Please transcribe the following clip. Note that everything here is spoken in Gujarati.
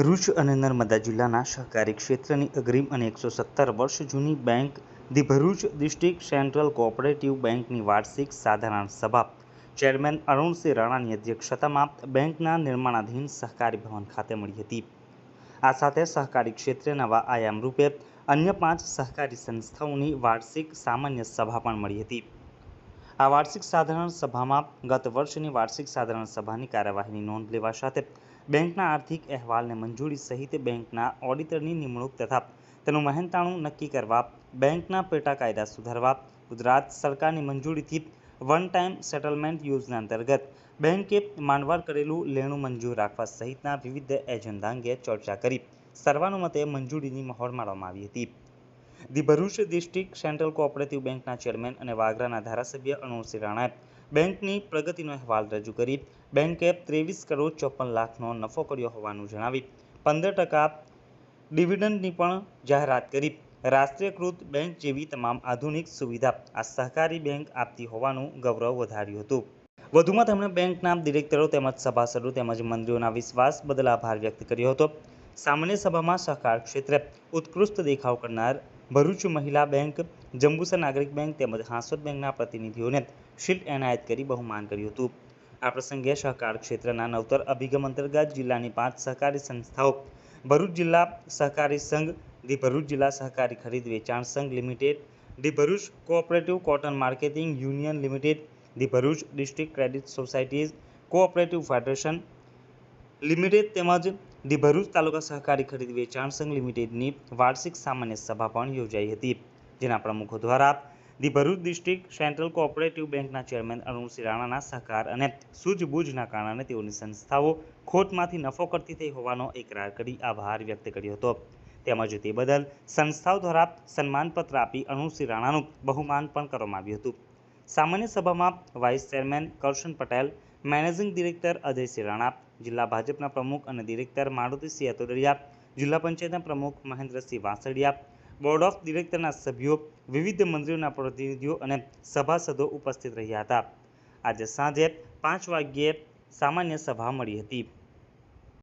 ભરૂચ અને નર્મદા જિલ્લાના સહકારી ક્ષેત્રની અગ્રીમ અને એકસો સત્તર વર્ષ જૂની bank the Bharuch district central cooperative બેંકની વાર્ષિક સાધારણ સભા. ચેરમેન અરુણસિંહ રાણાની અધ્યક્ષતામાં બેંકના નિર્માણાધીન સહકારી ભવન ખાતે મળી હતી. આ સાથે સહકારી ક્ષેત્રે નવા આયામ રૂપે અન્ય પાંચ સહકારી સંસ્થાઓની વાર્ષિક સામાન્ય સભા પણ મળી હતી. આ વાર્ષિક સાધારણ સભામાં ગત વર્ષની વાર્ષિક સાધારણ સભાની કાર્યવાહીની નોંધ લેવા સાથે બેંકના આર્થિક અહેવાલને મંજૂરી સહિત બેંકના ઓડિટરની નિમણૂક તથા તેનું મહેનતાણું નક્કી કરવા, બેંકના પેટા કાયદા સુધારવા, ગુજરાત સરકારની મંજૂરીથી વન ટાઈમ સેટલમેન્ટ યોજના અંતર્ગત બેંકે માંડવાર કરેલું લેણું મંજૂર રાખવા સહિતના વિવિધ એજન્ડા અંગે ચર્ચા કરી. સર્વાનુમતે મંજૂરીની મહોર મારવામાં આવી હતી. The Bharuch district central cooperative બેંકના ચેરમેન અને વાગરાના ધારાસભ્ય અણુસિંહ રાણાએ બેંકની પ્રગતિનો અહેવાલ રજૂ કરી. બેંકે ત્રેવીસ કરોડ ચોપન લાખનો નફો કર્યો હોવાનું જણાવી પંદર ટકા ડિવિડન્ડની પણ જાહેરાત કરી. રાષ્ટ્રીયકૃત બેંક જેવી તમામ આધુનિક સુવિધા આ સહકારી બેંક આપતી હોવાનું ગૌરવ વધાર્યું હતું. વધુમાં તેમણે બેંકના ડિરેક્ટરો તેમજ સભાસદો તેમજ મંત્રીઓના વિશ્વાસ બદલ આભાર વ્યક્ત કર્યો હતો. સામાન્ય સભામાં સહકાર ક્ષેત્રે ઉત્કૃષ્ટ દેખાવ કરનાર ભરૂચ મહિલા બેંક, જંબુસર નાગરિક બેંક તેમજ હાંસોદ બેંકના પ્રતિનિધિઓને શિલ્ડ એનાયત કરી બહુમાન કર્યું હતું. આ પ્રસંગે સહકાર ક્ષેત્રના નવતર અભિગમ અંતર્ગત જિલ્લાની પાંચ સહકારી સંસ્થાઓ ભરૂચ જિલ્લા સહકારી સંઘ, ધી ભરૂચ જિલ્લા સહકારી ખરીદ વેચાણ સંઘ limited, the Bharuch cooperative cotton marketing union limited, the Bharuch district credit societies cooperative federation limited તેમજ ધી ભરૂચ તાલુકા સહકારી ખરીદ વેચાણ સંઘ લિમિટેડની વાર્ષિક સામાન્ય સભા પણ યોજાઈ હતી, જેના પ્રમુખો દ્વારા the Bharuch district central cooperative બેંકના ચેરમેન અરુણસિંહ રાણાના સહકાર અને સૂઝબૂઝના કારણે તેઓની સંસ્થાઓ ખોટમાંથી નફો કરતી થઈ હોવાનો એકરાર કરી આભાર વ્યક્ત કર્યો હતો. તેમજ તે બદલ સંસ્થાઓ દ્વારા સન્માનપત્ર આપી અરુણસિંહ રાણાનું બહુમાન પણ કરવામાં આવ્યું હતું. સામાન્ય સભામાં vice chairman Karshan Patel, managing director Ajaysinh Rana જિલ્લા ભાજપના પ્રમુખ અને ડિરેક્ટર મારુતિસિંહ અતોડિયા જિલ્લા પંચાયતના પ્રમુખ મહેન્દ્રસિંહ વાસળિયા બોર્ડ ઓફ ડિરેક્ટરના સભ્યો, વિવિધ મંત્રીઓના પ્રતિનિધિઓ અને સભાસદો ઉપસ્થિત રહ્યા હતા. આજે સાંજે પાંચ વાગ્યે સામાન્ય સભા મળી હતી.